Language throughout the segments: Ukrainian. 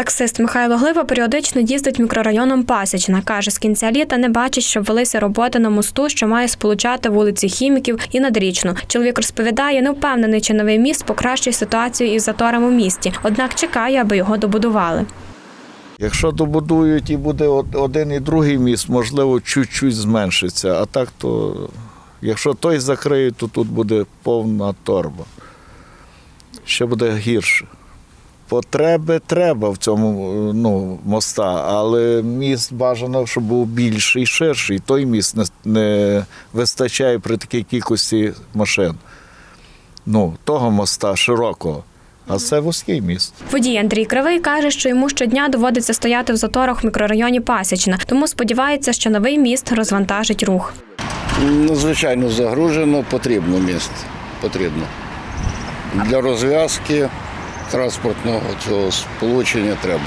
Таксист Михайло Глива періодично їздить мікрорайоном Пасічна. Каже, з кінця літа не бачить, щоб велися роботи на мосту, що має сполучати вулиці Хіміків і Надрічну. Чоловік розповідає, не впевнений, чи новий міст покращує ситуацію із заторами в місті, однак чекає, аби його добудували. Якщо добудують і буде один і другий міст, можливо, чуть-чуть зменшиться. А так то, якщо той закриють, то тут буде повна торба. Ще буде гірше. Потреби треба в цьому ну, моста, але міст бажано, щоб був більший, ширший. Той міст не, не вистачає при такій кількості машин. Ну, того моста широкого. А це вузький міст. Водій Андрій Кривий каже, що йому щодня доводиться стояти в заторах в мікрорайоні Пасічна, тому сподівається, що новий міст розвантажить рух. Надзвичайно загружено, потрібно місце. Потрібно. Для розв'язки транспортного цього сполучення треба.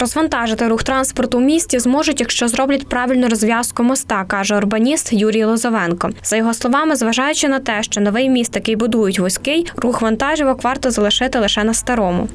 Розвантажити рух транспорту в місті зможуть, якщо зроблять правильну розв'язку моста, каже урбаніст Юрій Лозовенко. За його словами, зважаючи на те, що новий міст, який будують вузький, рух вантажівок варто залишити лише на старому.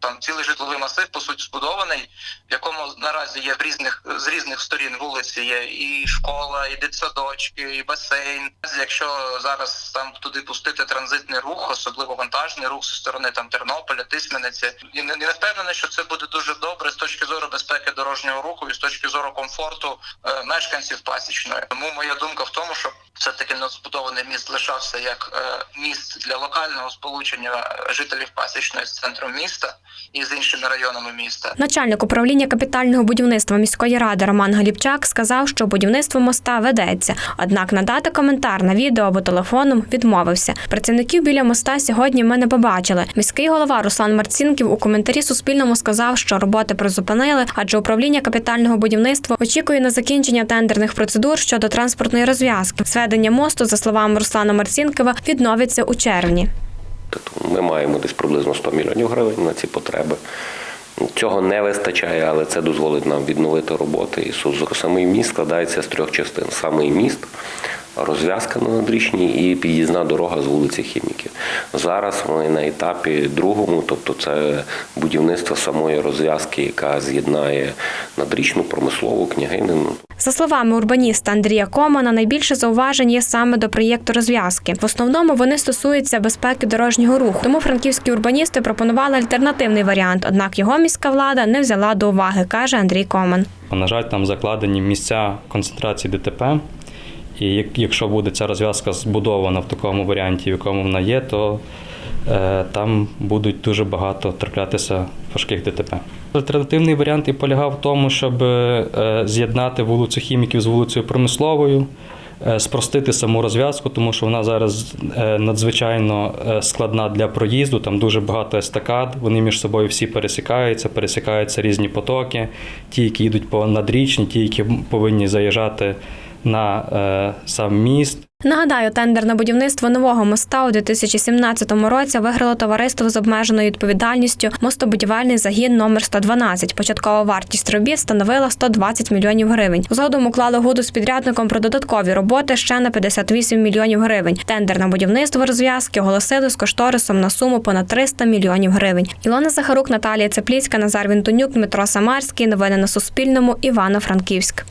Там цілий житловий масив, по суті, збудований, в якому наразі є в різних з різних сторін вулиці. Є і школа, і дитсадочки, і басейн. Якщо зараз там туди пустити транзитний рух, особливо вантажний рух зі сторони там Тернополя, Тисмениці, і не, не впевнений, що це буде дуже добре з точки зору безпеки дорожнього руху і з точки зору комфорту е, мешканців пасічної. Тому моя думка в тому, що все таки збудований міст лишався як е, міст для локального сполучення жителів пасічної з центром міста і з іншими районами міста. Начальник управління капітального будівництва міської ради Роман Галіпчак сказав, що будівництво моста ведеться. Однак надати коментар на відео або телефоном відмовився. Працівників біля моста сьогодні ми не побачили. Міський голова Руслан Марцінків у коментарі Суспільному сказав, що роботи призупинили, адже управління капітального будівництва очікує на закінчення тендерних процедур щодо транспортної розв'язки. Зведення мосту, за словами Руслана Марцінкова, відновиться у червні. Ми маємо десь приблизно 100 мільйонів гривень на ці потреби. Цього не вистачає, але це дозволить нам відновити роботи. І самий міст складається з трьох частин: самий міст, розв'язка на надрічній і під'їзна дорога з вулиці Хіміків. Зараз ми на етапі другому, тобто це будівництво самої розв'язки, яка з'єднає надрічну промислову княгинину. За словами урбаніста Андрія Комана, найбільше зауважень є саме до проєкту розв'язки. В основному вони стосуються безпеки дорожнього руху. Тому франківські урбаністи пропонували альтернативний варіант. Однак його міська влада не взяла до уваги, каже Андрій Коман. На жаль, там закладені місця концентрації ДТП. І якщо буде ця розв'язка збудована в такому варіанті, в якому вона є, то там будуть дуже багато траплятися важких ДТП. Альтернативний варіант і полягав в тому, щоб е, з'єднати вулицю хіміків з вулицею промисловою, е, спростити саму розв'язку, тому що вона зараз е, надзвичайно е, складна для проїзду. Там дуже багато естакад. Вони між собою всі пересікаються, пересікаються різні потоки, ті, які йдуть по надрічні, ті, які повинні заїжджати на е, сам міст. Нагадаю, тендер на будівництво нового моста у 2017 році виграло товариство з обмеженою відповідальністю мостобудівельний загін номер 112. Початкова вартість робіт становила 120 мільйонів гривень. Згодом уклали угоду з підрядником про додаткові роботи ще на 58 мільйонів гривень. Тендер на будівництво розв'язки оголосили з кошторисом на суму понад 300 мільйонів гривень. Ілона Захарук, Наталія Цепліцька, Назар Вінтонюк, Дмитро Самарський. Новини на Суспільному. Івано-Франківськ.